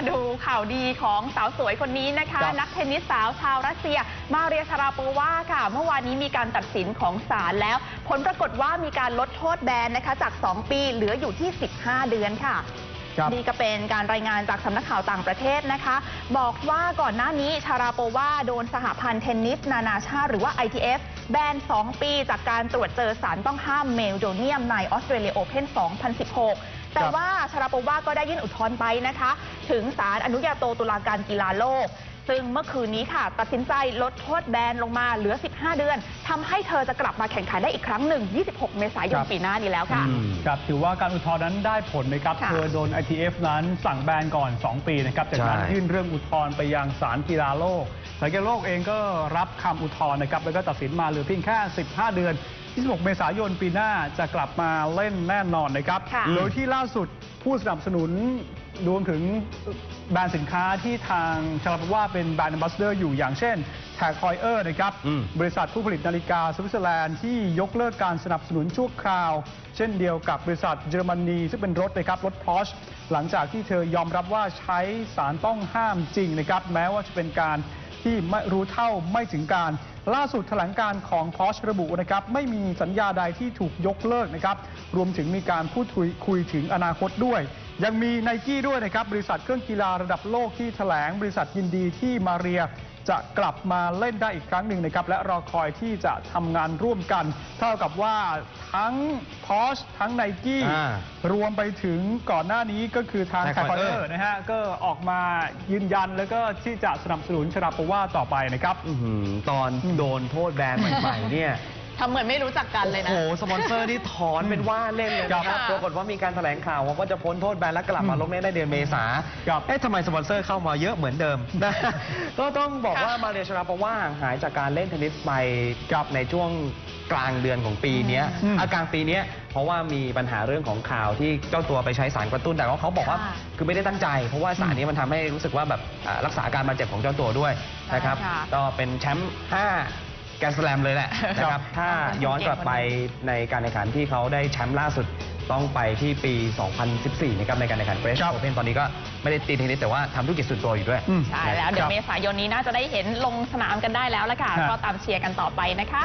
มาดูข่าวดีของสาวสวยคนนี้นะคะครับนักเทนนิสสาวชาวรัสเซีย มาเรียชาราโปวาค่ะ เมื่อวานนี้มีการตัดสินของศาลแล้ว ผลปรากฏว่ามีการลดโทษแบนนะคะ จาก 2 ปีเหลืออยู่ที่ 15 เดือนค่ะครับนี่ก็เป็นการรายงานจากสำนักข่าวต่างประเทศนะคะ บอกว่าก่อนหน้านี้ชาราโปวาโดนสหพันธ์เทนนิส นานาชาติหรือว่า ITF แบน 2 ปีจากการตรวจเจอสารต้องห้ามเมลโดเนียมในออสเตรเลียโอเพน2016 แต่ว่าชาราโปวาก็ได้ยื่นอุทธรณ์ไปนะคะ ถึงศาลอนุญาโตตุลาการกีฬาโลก ซึ่งเมื่อคืนนี้ค่ะ ตัดสินใจลดโทษแบนลงมาเหลือ 15 เดือนทำให้เธอจะกลับมาแข่งขันได้อีกครั้งหนึ่ง 26 เมษายนครับปีหน้านี้แล้วค่ะอืมครับ ถือว่าการอุทธรณ์นั้นได้ผลนะครับค่ะเธอโดน ITF นั้นสั่งแบนก่อน 2 ปีนะครับ จากนั้นใช่ยื่นเรื่องอุทธรณ์ไปยังศาลกีฬาโลกศาลกีฬาโลกเองก็รับคำอุทธรณ์นะครับ แล้วก็ตัดสินมาเหลือเพียงแค่ 15 เดือน 26 เมษายนปีหน้าจะกลับมาเล่นแน่นอนนะครับ ค่ะโดยที่ล่าสุดผู้สนับสนุนรวมถึงแบรนด์สินค้าที่ทางชาลาปว่าเป็นแบรนด์ a m b a s s a d o r อยู่อย่างเช่นแท็กคอยเออร์นะครับ อืม บริษัทผู้ผลิตนาฬิกาสวิตเซอร์แลนด์ที่ยกเลิกการสนับสนุนชั่วคราว เช่นเดียวกับบริษัทเยอรมนีซึ่งเป็นรถนะครับรถพอชหลังจากที่เธอยอมรับว่าใช้สารต้องห้ามจริงนะครับแม้ว่าจะเป็นการ ที่ไม่รู้เท่าไม่ถึงการ ล่าสุดแถลงการของพอชระบุนะครับไม่มีสัญญาใดที่ถูกยกเลิกนะครับรวมถึงมีการพูดคุยคุยถึงอนาคตด้วย ยังมีไนกี้ด้วยนะครับ บริษัทเครื่องกีฬาระดับโลกที่แถลง บริษัทยินดีที่มาเรียจะกลับมาเล่นได้อีกครั้งหนึ่งนะครับ และรอคอยที่จะทำงานร่วมกัน เท่ากับว่าทั้งพอชทั้งไนกี้อ่ารวมไปถึงก่อนหน้านี้ก็คือทาง Tag แคคอยเออ Heuer ร์นะฮะ ก็ออกมายืนยันแล้วก็ที่จะสนับสนุนชราปว่าต่อไปนะครับ อื้อหือตอนโดนโทษแบนใหม่ๆเนี่ย ทำเหมือนไม่รู้จักกันเลยนะ โอ้โห สปอนเซอร์นี่ถอนเป็นว่าเล่นเลยนะครับครับปรากฏว่ามีการแถลงข่าวว่าก็จะพ้นโทษแบนแล้วกลับมาลงเล่นได้เดือนเมษาครับ เอ๊ะทำไมสปอนเซอร์เข้ามาเยอะเหมือนเดิมนะ ก็ต้องบอกว่ามาเรียชราปว่าห่างหายจากการเล่นเทนนิสไปกับในช่วงกลางเดือนของปีเนี้ยอืมอะกลางปีเนี้ยเพราะว่ามีปัญหาเรื่องของข่าวที่เจ้าตัวไปใช้สารกระตุ้นแต่ว่าเขาบอกว่าค่ะคือไม่ได้ตั้งใจ เพราะว่าสารนี้มันทำให้รู้สึกว่าแบบอ่ารักษาอาการบาดเจ็บของเจ้าตัวด้วยนะครับใช่ค่ะ ก็เป็นแชมป์ห้า แกรนด์สแลมเลยแหละนะครับถ้าย้อนกลับไปในการแข่งขันที่เขาได้แชมป์ล่าสุดต้องไปที่ปี 2014 นะครับในการแข่งขันเฟรชครับโอเพนตอนนี้ก็ไม่ได้ตีเทนนิสแต่ว่าทำธุรกิจส่วนตัวอยู่ด้วยอืมใช่แล้วเดี๋ยครัวบเมษายนนี้น่าจะได้เห็นลงสนามกันได้แล้วละค่ะครับก็ตามเชียร์กันต่อไปนะคะ